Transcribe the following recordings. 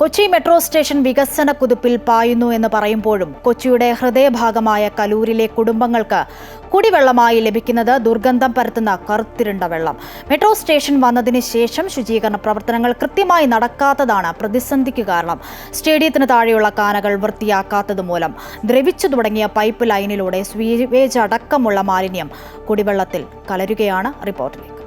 Kochi metro station വികസന കുതിപ്പിൽ പായുന്നു എന്ന് പറയുമ്പോഴും കൊച്ചിയുടെ ഹൃദയഭാഗമായ കലൂരിലെ കുടുംബങ്ങൾക്ക് കുടിവെള്ളമായി ലഭിക്കുന്നത് ദുർഗന്ധം പരത്തുന്ന കറുത്തിരുണ്ട വെള്ളം. മെട്രോ സ്റ്റേഷൻ വന്നതിന് ശേഷം ശുചീകരണ പ്രവർത്തനങ്ങൾ കൃത്യമായി നടക്കാത്തതാണ് പ്രതിസന്ധിക്ക് കാരണം. സ്റ്റേഡിയത്തിന് താഴെയുള്ള കാനകൾ വൃത്തിയാക്കാത്തത് മൂലം ദ്രവിച്ചു തുടങ്ങിയ പൈപ്പ് ലൈനിലൂടെ സ്വീവേജ് അടക്കമുള്ള മാലിന്യം കുടിവെള്ളത്തിൽ കലരുകയാണ് റിപ്പോർട്ടിലേക്ക്.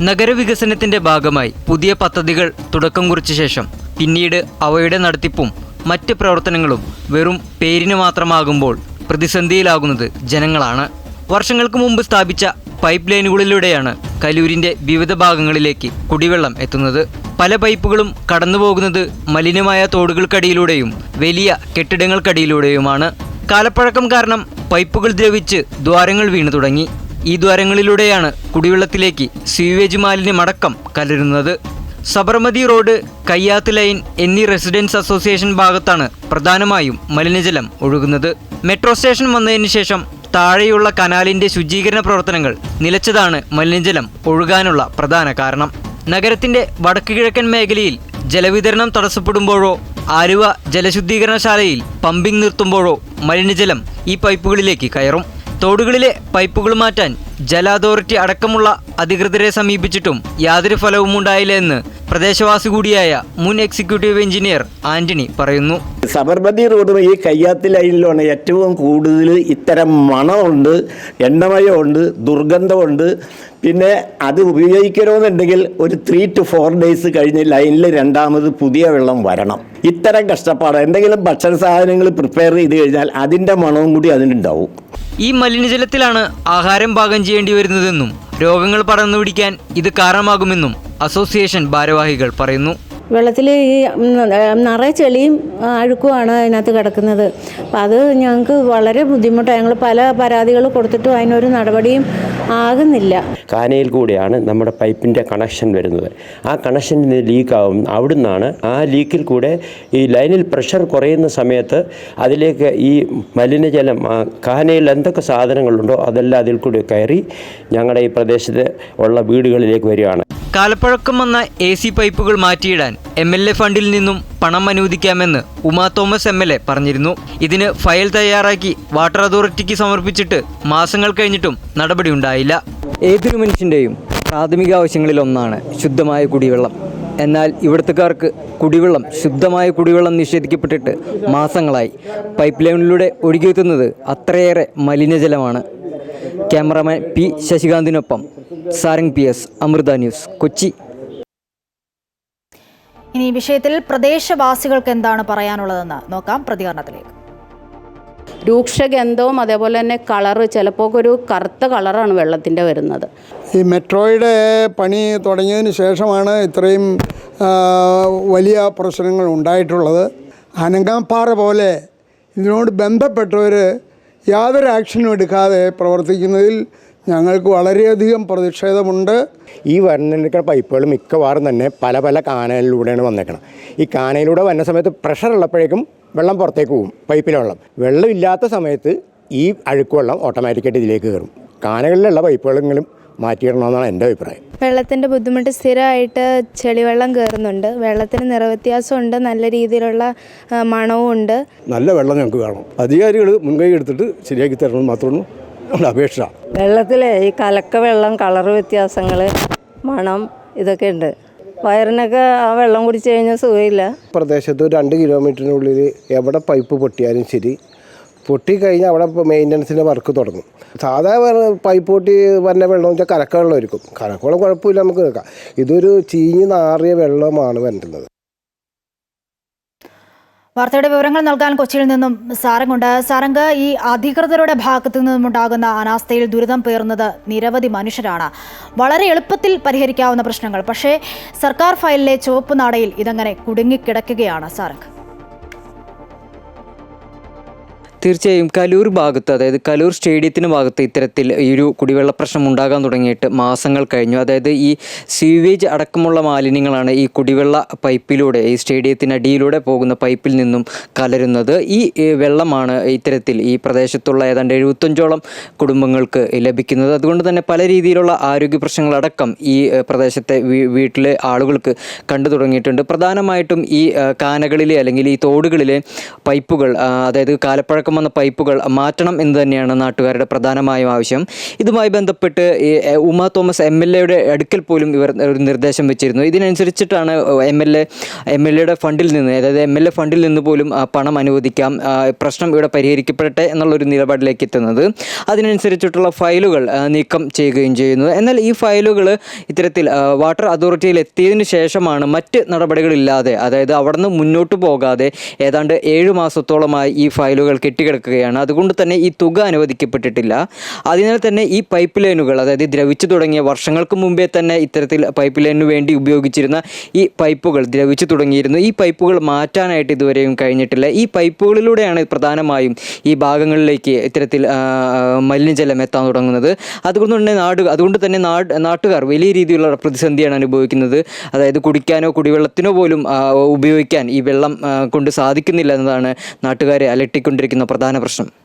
നഗരവികസനത്തിന്റെ ഭാഗമായി പുതിയ പദ്ധതികൾ തുടക്കം കുറിച്ച ശേഷം പിന്നീട് അവയുടെ നടത്തിപ്പും മറ്റ് പ്രവർത്തനങ്ങളും വെറും പേരിന് മാത്രമാകുമ്പോൾ പ്രതിസന്ധിയിലാകുന്നത് ജനങ്ങളാണ്. വർഷങ്ങൾക്ക് മുമ്പ് സ്ഥാപിച്ച പൈപ്പ് ലൈനുകളിലൂടെയാണ് കലൂരിന്റെ വിവിധ ഭാഗങ്ങളിലേക്ക് കുടിവെള്ളം എത്തുന്നത്. പല പൈപ്പുകളും കടന്നുപോകുന്നത് മലിനമായ തോടുകൾക്കടിയിലൂടെയും വലിയ കെട്ടിടങ്ങൾക്കടിയിലൂടെയുമാണ്. കാലപ്പഴക്കം കാരണം പൈപ്പുകൾ ദ്രവിച്ച് ദ്വാരങ്ങൾ വീണു തുടങ്ങി. ഈ ദ്വാരങ്ങളിലൂടെയാണ് കുടിവെള്ളത്തിലേക്ക് സ്വീവേജ് മാലിന്യമടക്കം കലരുന്നത്. സബർമതി റോഡ് കയ്യാത്ത് ലൈൻ എന്നീ റെസിഡൻസ് അസോസിയേഷൻ ഭാഗത്താണ് പ്രധാനമായും മലിനജലം ഒഴുകുന്നത്. മെട്രോ സ്റ്റേഷൻ വന്നതിന് ശേഷം താഴെയുള്ള കനാലിന്റെ ശുചീകരണ പ്രവർത്തനങ്ങൾ നിലച്ചതാണ് മലിനജലം ഒഴുകാനുള്ള പ്രധാന കാരണം. നഗരത്തിന്റെ വടക്ക് കിഴക്കൻ മേഖലയിൽ ജലവിതരണം തടസ്സപ്പെടുമ്പോഴോ ആലുവ ജലശുദ്ധീകരണശാലയിൽ പമ്പിംഗ് നിർത്തുമ്പോഴോ മലിനജലം ഈ പൈപ്പുകളിലേക്ക് കയറും. തോടുകളിലെ പൈപ്പുകൾ മാറ്റാൻ ജല അതോറിറ്റി അടക്കമുള്ള അധികൃതരെ സമീപിച്ചിട്ടും യാതൊരു ഫലവും ഉണ്ടായില്ല എന്ന് പ്രദേശവാസി കൂടിയായ മുൻ എക്സിക്യൂട്ടീവ് എഞ്ചിനീയർ ആന്റണി പറയുന്നു. സബർമതി റോഡ് ഈ കയ്യാത്തി ലൈനിലാണ് ഏറ്റവും കൂടുതൽ ഇത്തരം മണമുണ്ട് എണ്ണമയമുണ്ട് ദുർഗന്ധമുണ്ട്. പിന്നെ അത് ഉപയോഗിക്കണമെന്നുണ്ടെങ്കിൽ ഒരു ത്രീ ടു ഫോർ ഡേയ്സ് കഴിഞ്ഞ് ലൈനിൽ രണ്ടാമത് പുതിയ വെള്ളം വരണം. ഇത്തരം കഷ്ടപ്പാട് എന്തെങ്കിലും ഭക്ഷണ സാധനങ്ങൾ പ്രിപ്പയർ ചെയ്ത് കഴിഞ്ഞാൽ അതിന്റെ മണവും കൂടി അതിനുണ്ടാവും. ഈ മലിനജലത്തിലാണ് ആഹാരം പാകം ചെയ്യേണ്ടി വരുന്നതെന്നും രോഗങ്ങൾ പടർന്നു പിടിക്കാൻ ഇത് കാരണമാകുമെന്നും അസോസിയേഷൻ ഭാരവാഹികൾ പറയുന്നു. വെള്ളത്തിൽ ഈ നിറയെ ചെളിയും അഴുക്കുമാണ് അതിനകത്ത് കിടക്കുന്നത്. അപ്പം അത് ഞങ്ങൾക്ക് വളരെ ബുദ്ധിമുട്ടാണ് ഞങ്ങൾ പല പരാതികൾ കൊടുത്തിട്ടും അതിനൊരു നടപടിയും ആകുന്നില്ല. കാനയിൽ കൂടെയാണ് നമ്മുടെ പൈപ്പിന്റെ കണക്ഷൻ വരുന്നത്. ആ കണക്ഷൻ ലീക്കാവും. അവിടുന്നാണ് ആ ലീക്കിൽ കൂടെ ഈ ലൈനിൽ പ്രഷർ കുറയുന്ന സമയത്ത് അതിലേക്ക് ഈ മലിനജലം കാനയിൽ എന്തൊക്കെ സാധനങ്ങളുണ്ടോ അതെല്ലാം അതിൽ കൂടി കയറി ഞങ്ങളുടെ ഈ പ്രദേശത്ത് ഉള്ള വീടുകളിലേക്ക് വരികയാണ്. കാലപ്പഴക്കം വന്ന എ സി പൈപ്പുകൾ മാറ്റിയിടാൻ എം എൽ എ ഫണ്ടിൽ നിന്നും പണം അനുവദിക്കാമെന്ന് Uma Thomas M L A പറഞ്ഞിരുന്നു. ഇതിന് ഫയൽ തയ്യാറാക്കി വാട്ടർ അതോറിറ്റിക്ക് സമർപ്പിച്ചിട്ട് മാസങ്ങൾ കഴിഞ്ഞിട്ടും നടപടിയുണ്ടായില്ല ഏതൊരു മനുഷ്യന്റെയും പ്രാഥമിക ആവശ്യങ്ങളിലൊന്നാണ് ശുദ്ധമായ കുടിവെള്ളം. എന്നാൽ ഇവിടുത്തുകാർക്ക് കുടിവെള്ളം ശുദ്ധമായ കുടിവെള്ളം നിഷേധിക്കപ്പെട്ടിട്ട് മാസങ്ങളായി. പൈപ്പ് ലൈനിലൂടെ ഒഴുകിയെത്തുന്നത് അത്രയേറെ മലിനജലമാണ്. Cameraman P ശശികാന്തിനൊപ്പം Sarang P S Amrita news Kochi. ഇനി ഈ വിഷയത്തിൽ പ്രദേശവാസികൾക്ക് എന്താണ് പറയാനുള്ളതെന്ന് നോക്കാം പ്രതികരണത്തിലേക്ക്. രൂക്ഷഗന്ധവും അതേപോലെ തന്നെ കളറ് ചിലപ്പോൾ ഒരു കറുത്ത കളറാണ് വെള്ളത്തിന്റെ വരുന്നത്. ഈ മെട്രോയുടെ പണി തുടങ്ങിയതിന് ശേഷമാണ് ഇത്രയും വലിയ പ്രശ്നങ്ങൾ ഉണ്ടായിട്ടുള്ളത്. അനങ്ങാപ്പാറ പോലെ ഇതിനോട് ബന്ധപ്പെട്ടവർ യാതൊരു ആക്ഷനും എടുക്കാതെ പ്രവർത്തിക്കുന്നതിൽ ഞങ്ങൾക്ക് വളരെയധികം പ്രതിഷേധമുണ്ട്. ഈ വരുന്നിരിക്കുന്ന പൈപ്പുകൾ മിക്കവാറും തന്നെ പല പല കാനലിലൂടെയാണ് വന്നേക്കണം ഈ കാനയിലൂടെ വരുന്ന സമയത്ത് പ്രഷർ ഉള്ളപ്പോഴേക്കും വെള്ളം പുറത്തേക്ക് പോകും പൈപ്പിലെ വെള്ളം. വെള്ളം ഇല്ലാത്ത സമയത്ത് ഈ അഴുക്ക് വെള്ളം ഓട്ടോമാറ്റിക്കായിട്ട് ഇതിലേക്ക് കയറും. കാനകളിലുള്ള പൈപ്പുകളെങ്കിലും മാറ്റിയിടണമെന്നാണ് എന്റെ അഭിപ്രായം. വെള്ളത്തിന്റെ ബുദ്ധിമുട്ട് സ്ഥിരമായിട്ട് ചെളിവെള്ളം കയറുന്നുണ്ട്. വെള്ളത്തിന് നിറവ്യത്യാസമുണ്ട് നല്ല രീതിയിലുള്ള മണവും ഉണ്ട്. നല്ല വെള്ളം ഞങ്ങൾക്ക് വേണം. അധികാരികൾ മുൻകൈ എടുത്തിട്ട് ശരിയാക്കി തരണമെന്ന് മാത്രമാണ് നമ്മുടെ അപേക്ഷ. വെള്ളത്തിലെ ഈ കലക്ക വെള്ളം കളർ വ്യത്യാസങ്ങൾ മണം ഇതൊക്കെ ഉണ്ട്. വയറിനൊക്കെ ആ വെള്ളം കുടിച്ചു കഴിഞ്ഞാൽ സുഖമില്ല. പ്രദേശത്ത് രണ്ട് കിലോമീറ്ററിനുള്ളിൽ എവിടെ പൈപ്പ് പൊട്ടിയാലും ശരി പൊട്ടിക്കഴിഞ്ഞാൽ അവിടെ മെയിന്റനൻസിന്റെ വർക്ക് തുടങ്ങും. സാധാ പൈപ്പ് പൊട്ടി വരുന്ന വെള്ളം വെച്ചാൽ കലക്ക വെള്ളം കലക്കവെള്ളം കുഴപ്പമില്ല നമുക്ക് കേൾക്കാം. ഇതൊരു ചീഞ്ഞ് നാറിയ വെള്ളമാണ് വരുന്നത് വാർത്തയുടെ വിവരങ്ങൾ നൽകാൻ കൊച്ചിയിൽ നിന്നും സാരംഗുണ്ട് സാരംഗ് ഈ അധികൃതരുടെ ഭാഗത്തു നിന്നുമുണ്ടാകുന്ന അനാസ്ഥയിൽ ദുരിതം പേറുന്നത് നിരവധി മനുഷ്യരാണ്. വളരെ എളുപ്പത്തിൽ പരിഹരിക്കാവുന്ന പ്രശ്നങ്ങൾ. പക്ഷേ സർക്കാർ ഫയലിലെ ചുവപ്പ് നാടയിൽ ഇതങ്ങനെ കുടുങ്ങിക്കിടക്കുകയാണ് സാരംഗ് തീർച്ചയായും കലൂർ ഭാഗത്ത് അതായത് കലൂർ സ്റ്റേഡിയത്തിന് ഭാഗത്ത് ഇത്തരത്തിൽ ഈ ഒരു കുടിവെള്ള പ്രശ്നം ഉണ്ടാകാൻ തുടങ്ങിയിട്ട് മാസങ്ങൾ കഴിഞ്ഞു. അതായത് ഈ സീവേജ് അടക്കമുള്ള മാലിന്യങ്ങളാണ് ഈ കുടിവെള്ള പൈപ്പിലൂടെ ഈ സ്റ്റേഡിയത്തിനടിയിലൂടെ പോകുന്ന പൈപ്പിൽ നിന്നും കലരുന്നത്. ഈ വെള്ളമാണ് ഇത്തരത്തിൽ ഈ പ്രദേശത്തുള്ള ഏതാണ്ട് എഴുപത്തഞ്ചോളം കുടുംബങ്ങൾക്ക് ലഭിക്കുന്നത്. അതുകൊണ്ട് തന്നെ പല രീതിയിലുള്ള ആരോഗ്യ പ്രശ്നങ്ങളടക്കം ഈ പ്രദേശത്തെ വീട്ടിലെ ആളുകൾക്ക് കണ്ടു തുടങ്ങിയിട്ടുണ്ട്. പ്രധാനമായിട്ടും ഈ കാനകളിലെ അല്ലെങ്കിൽ ഈ തോടുകളിലെ പൈപ്പുകൾ അതായത് കാലപ്പഴക്കം വന്ന പൈപ്പുകൾ മാറ്റണം എന്ന് തന്നെയാണ് നാട്ടുകാരുടെ പ്രധാനമായും ആവശ്യം. ഇതുമായി ബന്ധപ്പെട്ട് ഉമ തോമസ് എം എൽ എയുടെ അടുക്കൽ പോലും ഇവർ ഒരു നിർദ്ദേശം വെച്ചിരുന്നു. ഇതിനനുസരിച്ചിട്ടാണ് M L A M L എയുടെ ഫണ്ടിൽ നിന്ന് അതായത് എം എൽ എ ഫണ്ടിൽ നിന്ന് പോലും പണം അനുവദിക്കാം പ്രശ്നം ഇവിടെ പരിഹരിക്കപ്പെടട്ടെ എന്നുള്ളൊരു നിലപാടിലേക്ക് എത്തുന്നത്. അതിനനുസരിച്ചിട്ടുള്ള ഫയലുകൾ നീക്കം ചെയ്യുകയും ചെയ്യുന്നു. എന്നാൽ ഈ ഫയലുകൾ ഇത്തരത്തിൽ വാട്ടർ അതോറിറ്റിയിൽ എത്തിയതിന് ശേഷമാണ് മറ്റ് നടപടികളില്ലാതെ അതായത് അവിടെ നിന്ന് മുന്നോട്ട് പോകാതെ ഏതാണ്ട് ഏഴ് മാസത്തോളമായി ഈ ഫയലുകൾ കെട്ടിക്കിടക്കുകയാണ്. അതുകൊണ്ട് തന്നെ ഈ തുക അനുവദിക്കപ്പെട്ടിട്ടില്ല. അതിനാൽ തന്നെ ഈ പൈപ്പ് ലൈനുകൾ അതായത് ദ്രവിച്ചു തുടങ്ങിയ വർഷങ്ങൾക്ക് മുമ്പേ തന്നെ ഇത്തരത്തിൽ പൈപ്പ് ലൈനിന് വേണ്ടി ഉപയോഗിച്ചിരുന്ന ഈ പൈപ്പുകൾ ദ്രവിച്ചു തുടങ്ങിയിരുന്നു. ഈ പൈപ്പുകൾ മാറ്റാനായിട്ട് ഇതുവരെയും കഴിഞ്ഞിട്ടില്ല. ഈ പൈപ്പുകളിലൂടെയാണ് പ്രധാനമായും ഈ ഭാഗങ്ങളിലേക്ക് ഇത്തരത്തിൽ മലിനജലം എത്താൻ തുടങ്ങുന്നത്. അതുകൊണ്ട് തന്നെ നാട് അതുകൊണ്ട് തന്നെ നാട് നാട്ടുകാർ വലിയ രീതിയിലുള്ള പ്രതിസന്ധിയാണ് അനുഭവിക്കുന്നത്. അതായത് കുടിക്കാനോ കുടിവെള്ളത്തിനോ പോലും ഉപയോഗിക്കാൻ ഈ വെള്ളം കൊണ്ട് സാധിക്കുന്നില്ല എന്നതാണ് നാട്ടുകാരെ അലട്ടിക്കൊണ്ടിരിക്കുന്ന പ്രധാന പ്രശ്നം.